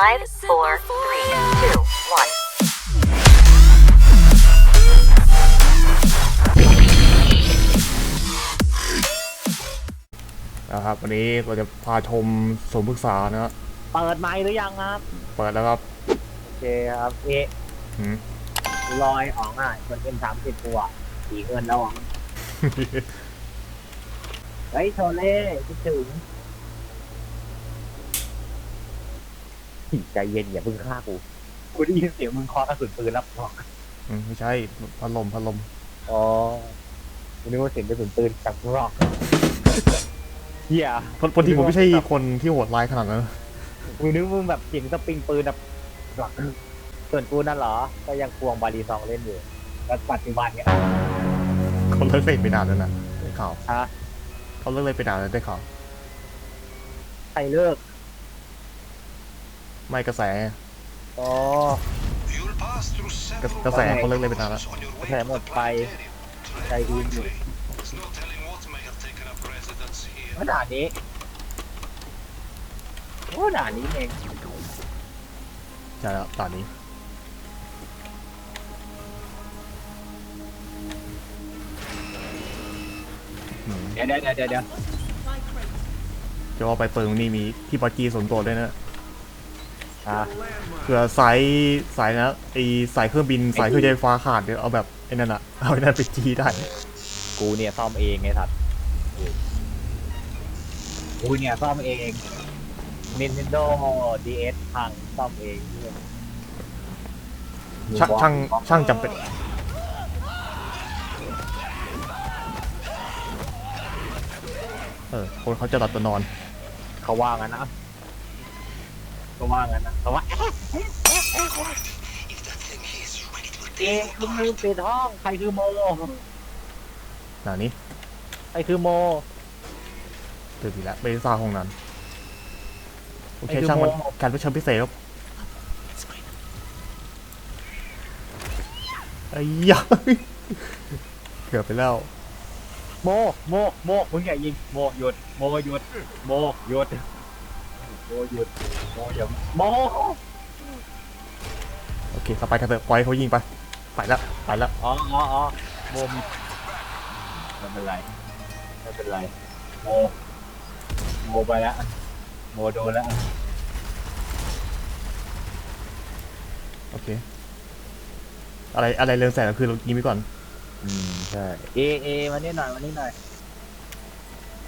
Five, four, three, two, one. นะครับวันนี้เราจะพาชมสวนพฤกษานะฮะเปิดไมค์หรือยังครับ เปิดแล้วครับโอเคครับ เอ๊ะหืม ลอยออกอะคนเป็นสามสิบตัวสีเงินแล้วอะเฮ้ยโชเล่คิดถึง ใจเย็นอย่าเพิ่งฆ่ากูกูได้ยินเสียงมึงเคอกระสุนปืนแล้วบอกอืมไม่ใช่พัดลมพัดลมอ๋อกูนึกว่าเสียงกระสุนปืนจากรอกเฮียพอพอดีผมไม่ใช่คนที่โหดร้ายขนาดนั้นกูนึกว่ามึงแบบเสียงสปริงปืนแบบกรอกส่วนกูนั่นเหรอ ก็ยังควงบาลีซองเล่นอยู่แล้วปัจจุบันเนี้ยเขาเลิกเล่นไปนานแล้วนะได้ข่าวฮะเขาเลิกเล่นไปนานแล้วได้ข่าวใครเลิก ไม่กระแส อ๋อ กระกระแสเขาเลิกเล่นไปนานแล้ว กระแสหมดไป ใจดีอยู่ก็ด่านนี้โอ้ด่านนี้เองใช่แล้วตอนนี้อืมเดี๋ยวเดี๋ยวเดี๋ยวเดี๋ยวจะว่าไปเปิงนี่มีที่ปากีส่วนตัวด้วยนะ อะเผื่อสายสายนะไอสายเครื่องบินสายเครื่องใช้ไฟฟ้าขาดเดี๋ยวเอาแบบไอ้นั่นอะเอาไอ้นั่นไปจีได้กูเนี่ยซ่อมเองไงสัตว์กูเนี่ยซ่อมเอง Nintendo DS พังซ่อมเองช่างช่างช่างจำเป็นเออคนเขาจะหลับตัวนอน เขาว่างั้นนะ เขาว่างั้นนะเขาว่าเอ๊ะคุณลืมปิดห้อง ใครคือโมหนานี้ใครคือโมตื่นอีกแล้วไม่ได้ทราบห้องนั้น โอเคไอ้คือช่างมันโมการประชิญพิเศษครับไอ้ยะเกือบไปแล้วโม โม โมมึงอย่ายิง โมหยุด โมหยุด โมหยุดโม หยุดโมอย่าโมโอเคต่อไปกันเถอะปล่อยเขายิงไป ไปแล้วไปแล้วอ๋ออ๋ออ๋อโมมีไม่เป็นไรไม่เป็นไรโมโมไปแล้วโมโดนแล้วโอเค อะไรอะไรเรืองแสงก็คือเรายิงไปก่อน อืมใช่เอเอมานี่หน่อยมานี่หน่อย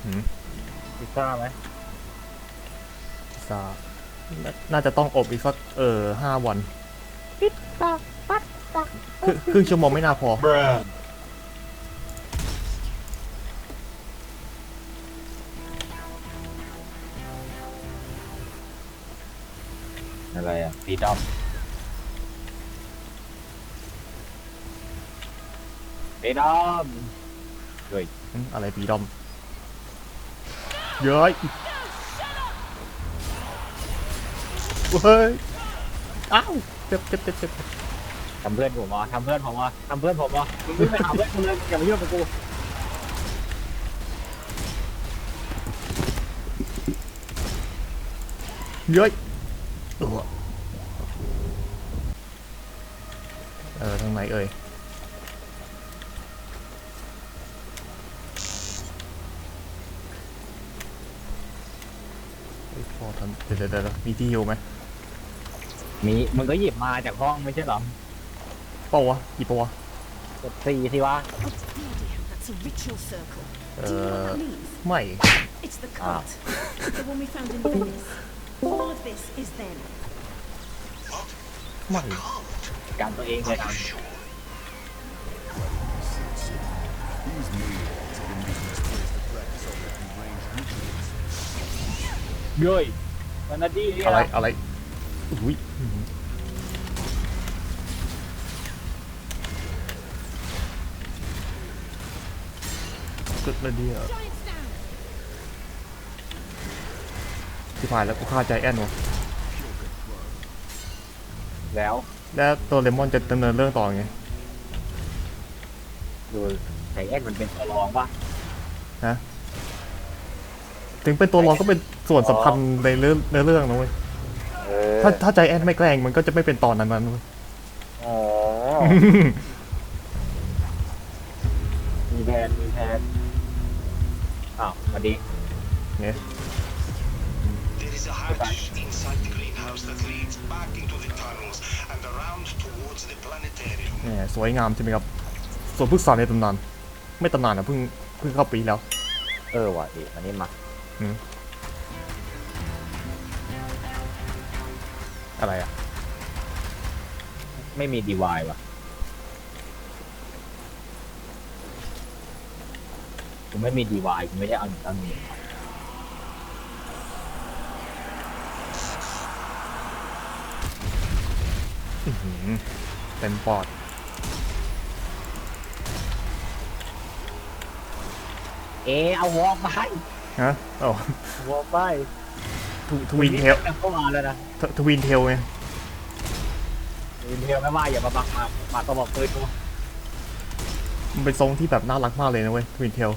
หืมพิซซ่าไหม ซาน่าน่าจะต้องอบอีกสักเออห้าวันพิซซ่าปัสซ่าครึ่งครึ่งชั่วโมงไม่น่าพออะไรอะสีดำสีดำเฮ้ยอืมอะไรปีดอม เย้ย เฮ้ยอ้าวเจ็บเจ็บเจ็บเจ็บทำเพื่อนผมวะทำเพื่อนผมวะทำเพื่อนผมวะมึงไม่ไปหาเพื่อนกูเลยอย่ามายุ่งกับกูเย้ยเออเออทางไหนเอ่ยเฮ้ยพอทำเดี๋ยวเดี๋ยวเดี๋ยวมีที่ฮิวไหม มีมึงก็หยิบมาจากห้องไม่ใช่เหรอเปล่าวะกี่ปะวะกดสี่สิวะ That's a ritual circle. Uh, Do you know what that means? ไม่ It's the cult. the one we found in Venice. All of this is them. ไม่การตัวเองเลยนะเย้ยมันนาดีเนี่ยอะไรนะอะไร อุ้ยกดเลยเดียวที่ผ่านแล้วกูฆ่าใจแอนวะแล้ว แล้วตัวเลมอนจะดำเนินเรื่องต่อไงดูไก่แอนมันเป็นตัวรองปะถึงเป็นตัวรองก็เป็นส่วนสำคัญในเรื่องในเรื่องนะเว้ยอเออ ถ้าถ้าใจแอนไม่แกล้งมันก็จะไม่เป็นตอนนั้นนั้นเว้ยอ๋อ มีแผนมีแผนอ้าวมาดี เนี่ย There is a hatch inside the greenhouse that leads back into the tunnels and around towards the planetarium. แหมสวยงามใช่ไหมครับส่วนพฤกษาในตำนาน ไม่ตำนานนะเพิ่งเพิ่งเข้าปีแล้ว เออว่ะดิอันนี้มาอืม อะไรอะ ไม่มีดีวายว่ะกูไม่มีดีวายกูไม่ได้เอาเอานี้อื้อหือเต็มปอด เอะเอาวอลไปฮะโอ้วอลไป ททวินเทลเข้ามาแล้วนะททวินเทลไงวินเทลไม่ว่าอย่ามาบังมามาตัวบอกปืนกูมันเป็นทรงที่แบบน่ารักมากเลยนะเว้ยทวินเทล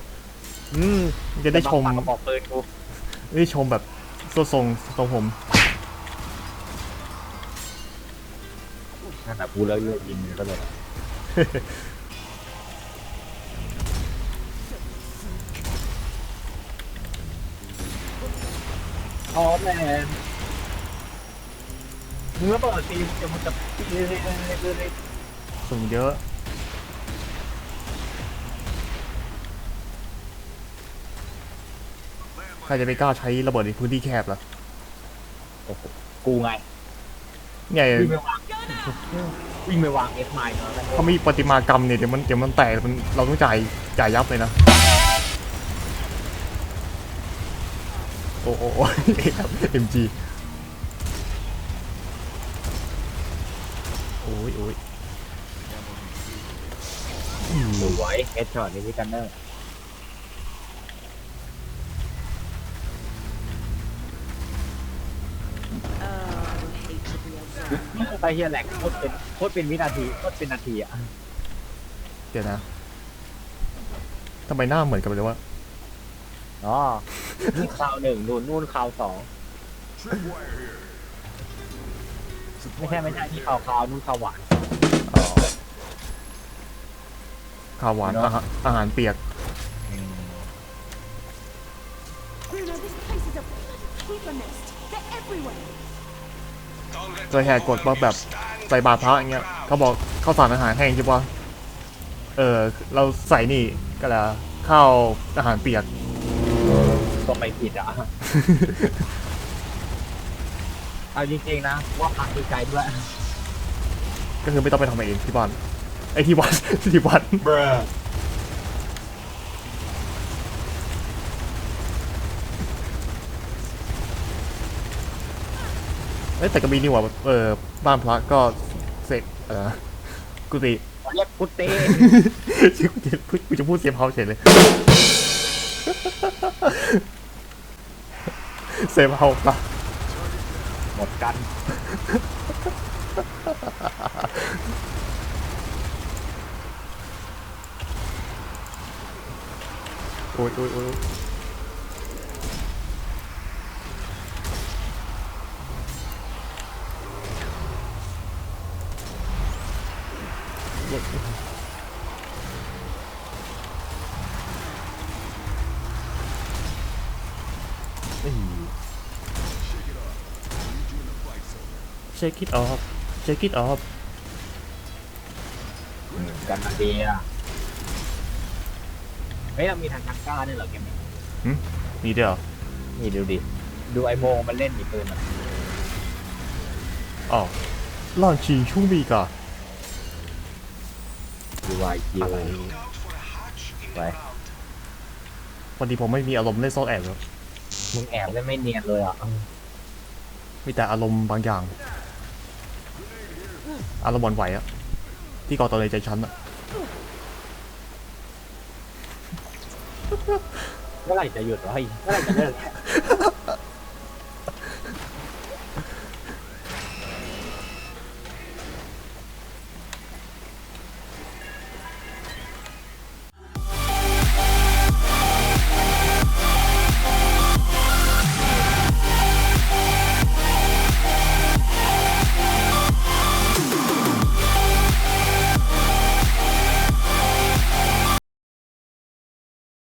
อืมจะได้ชมมาตัวบอกปืนกูได้ชมแบบตัวทรงทรงผมนั่นแหละกูเลิกเลิกยิงก็เลย อ๋อแมนมึงก็เปิดตีมจะมันจะเรื่อยๆเรื่อยๆทรงเยอะ ใครจะไปกล้าใช้ระเบิดในพื้นที่แคบล่ะโอ้โหกูไงไงวิ่งไปวางวิ่งไปวางเอฟไมล์เนาะแล้วเขามีประติมากรรมเนี่ยเดี๋ยวมันเดี๋ยวมันแตกมันเราต้องจ่ายจ่ายยับเลยนะ อ้โอ้โอ้เอ็มจีโอ้ยโอ้ยสวยเฮดช็อตนี่พี่กันเนอร์ไอ้เฮียแหลกโคตรเป็นโคตรเป็นวินาทีโคตรเป็นนาทีอะ เดี๋ยวนะทำไมหน้าเหมือนกันเลยวะ อ๋อนี่คราวหนึ่งนู่นนู่นคราวสองไม่ใช่ไม่ใช่ที่คราวคราวนู่นคราวหวาน อ๋อข้าวหวานเนอะ อาหารอาหารเปียก Bruno, this place is a bloody keeper nest. They're everywhere. เคยแหกกฎว่าแบบใส่บาตรพระอย่างเงี้ยเขาบอกข้าวสารอาหารแห้งใช่ปะเออ เราใส่นี่ก็แล้วข้าวอาหารเปียก ก็ไม่ผิดอะ เอาจริงๆนะว่าพักดีใจด้วยก็คือไม่ต้องไปทำเองที่บ้านไอ้ที่วัด ที่วัดเอ้ยแต่ก็มีนี่หว่าเออบ้านพระก็เสกเออกุฏิเรียกกุเต้ชื่อกูจะพูดกูจะพูดเสียมเฮาเฉยเลย เซฟเอาปะหมดกัน โอ้ยโอ้ยโอ้ย เช็ค it off เช็ค it off กันมาดีอะเฮ้ยเรามีทางการกล้าเนี่ยเหรอเกมนี้มีด้วยเหรอนี่ดูดิ ดูไอโมงมันเล่นมีปืนมันอ๋อล่อนชิงชุ่งบีกะดูวายคิวอะไรไปวันนี้ผมไม่มีอารมณ์เล่นซ่อนแอบแล้ว มึงแอบเล่นไม่เนียนเลยอะมีแต่อารมณ์บางอย่าง อารมณ์หวั่นไหวอะที่ก่อตัวในใจฉันอะเมื่อไหร่จะหยุดวะเฮ้ยเมื่อไหร่จะเลิก